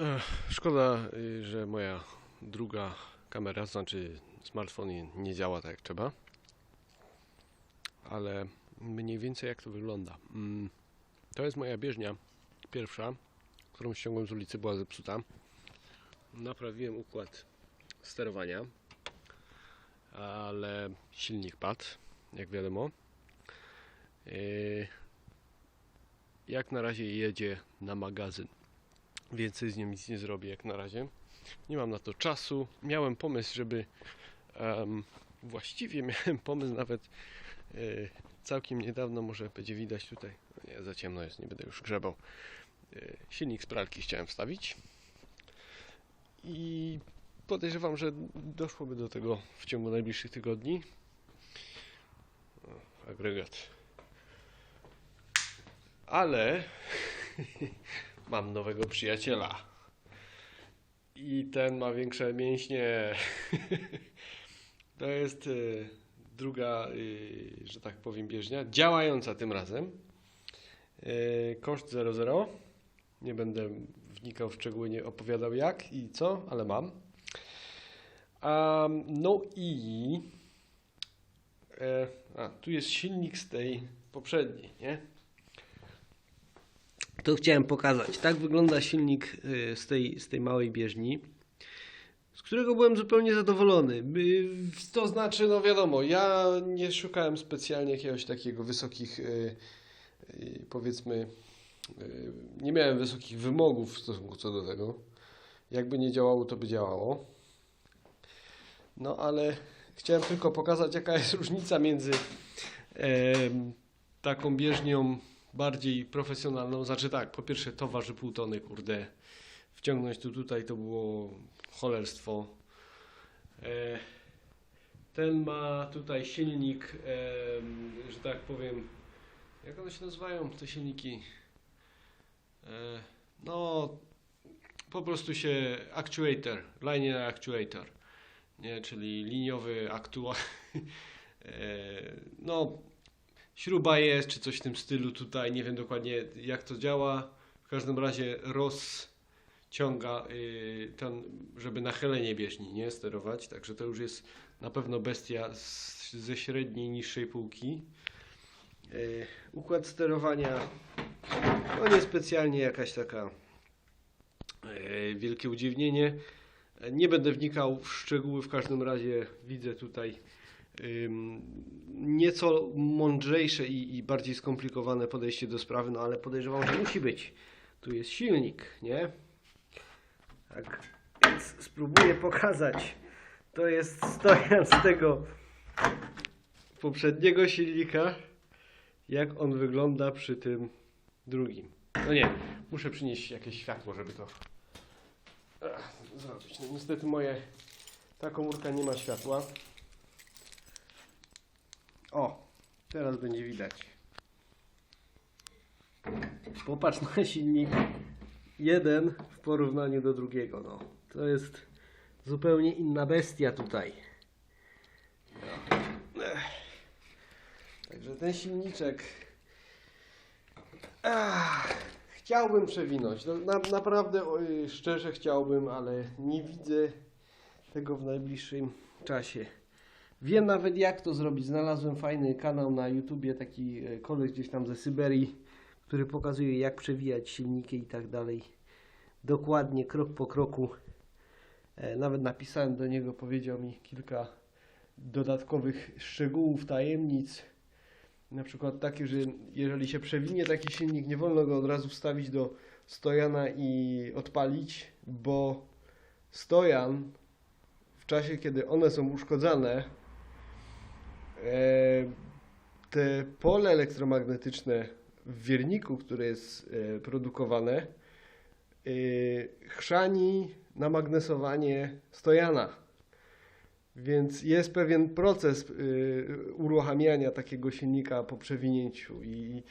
Ech, szkoda, y, że moja druga kamera, znaczy smartfon nie- działa tak jak trzeba. Ale mniej więcej jak to wygląda. Mm, To jest moja bieżnia pierwsza, którą ściągłem z ulicy, była zepsuta. Naprawiłem układ sterowania, ale silnik padł, jak wiadomo. Y, Jak na razie jedzie na magazyn. Więcej z nią nic nie zrobię jak na razie. Nie mam na to czasu. Miałem pomysł, żeby em, właściwie miałem pomysł nawet e, całkiem niedawno, może będzie widać tutaj. No Nie, za ciemno jest, nie będę już grzebał. E, silnik z pralki chciałem wstawić. I podejrzewam, że doszłoby do tego w ciągu najbliższych tygodni. O, agregat. Ale mam nowego przyjaciela. I ten ma większe mięśnie. to jest y, druga, y, że tak powiem, bieżnia, działająca tym razem. Y, koszt 00. Nie będę wnikał w szczegóły, nie opowiadał jak i co, ale mam. Um, no i e, a, tu jest silnik z tej poprzedniej, nie? To chciałem pokazać. Tak wygląda silnik y, z tej, z tej małej bieżni, z którego byłem zupełnie zadowolony. Y, To znaczy, no wiadomo, ja nie szukałem specjalnie jakiegoś takiego wysokich, y, powiedzmy, nie miałem wysokich wymogów w stosunku co do tego. Jakby nie działało, to by działało. No ale chciałem tylko pokazać, jaka jest różnica między taką bieżnią bardziej profesjonalną. Znaczy tak, po pierwsze to waży pół tony, kurde. Wciągnąć tu tutaj to było cholerstwo. E, ten ma tutaj silnik, em, że tak powiem, jak one się nazywają te silniki? E, no, po prostu się actuator, linear actuator, nie, czyli liniowy aktua. e, no, śruba jest, czy coś w tym stylu tutaj, nie wiem dokładnie jak to działa. W każdym razie rozciąga y, ten, żeby nachylenie bieżni nie sterować, także to już jest na pewno bestia z, ze średniej, niższej półki. Y, układ sterowania, no niespecjalnie jakaś taka y, wielkie udziwnienie. Nie będę wnikał w szczegóły, w każdym razie widzę tutaj nieco mądrzejsze i, i bardziej skomplikowane podejście do sprawy, no ale podejrzewam, że musi być. Tu jest silnik, nie? Tak, więc spróbuję pokazać. To jest stojan z tego poprzedniego silnika, jak on wygląda przy tym drugim. No nie, muszę przynieść jakieś światło, żeby to zrobić. No niestety moje ta komórka nie ma światła. O, teraz będzie widać. Popatrz na silnik jeden w porównaniu do drugiego. No, to jest zupełnie inna bestia tutaj. No. Także ten silniczek Ach, chciałbym przewinąć. No, na, naprawdę szczerze chciałbym, ale nie widzę tego w najbliższym czasie. Wiem nawet jak to zrobić. Znalazłem fajny kanał na YouTubie, taki e, koleś gdzieś tam ze Syberii, który pokazuje jak przewijać silniki i tak dalej. Dokładnie, krok po kroku. E, Nawet napisałem do niego, powiedział mi kilka dodatkowych szczegółów, tajemnic. Na przykład takie, że jeżeli się przewinie taki silnik, nie wolno go od razu wstawić do stojana i odpalić, bo stojan w czasie, kiedy one są uszkodzone, e, te pole elektromagnetyczne w wierniku, które jest e, produkowane, e, chrzani na magnesowanie stojana. Więc jest pewien proces uruchamiania takiego silnika po przewinięciu i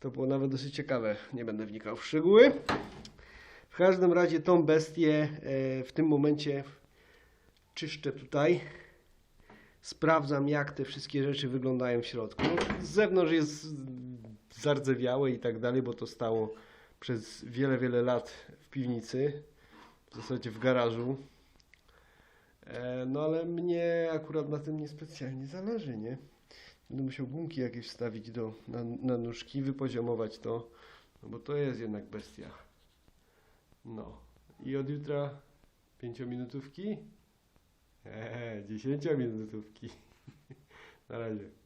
to było nawet dosyć ciekawe. Nie będę wnikał w szczegóły. W każdym razie tą bestię e, w tym momencie czyszczę tutaj. Sprawdzam jak te wszystkie rzeczy wyglądają w środku. No, z zewnątrz jest zardzewiałe i tak dalej, bo to stało przez wiele, wiele lat w piwnicy. w zasadzie w garażu. E, no ale mnie akurat na tym niespecjalnie zależy, nie? Będę musiał gumki jakieś wstawić do, na, na nóżki, wypoziomować to, no bo to jest jednak bestia. No. I od jutra pięciominutówki? Eee, dziesięciominutówki. Na razie.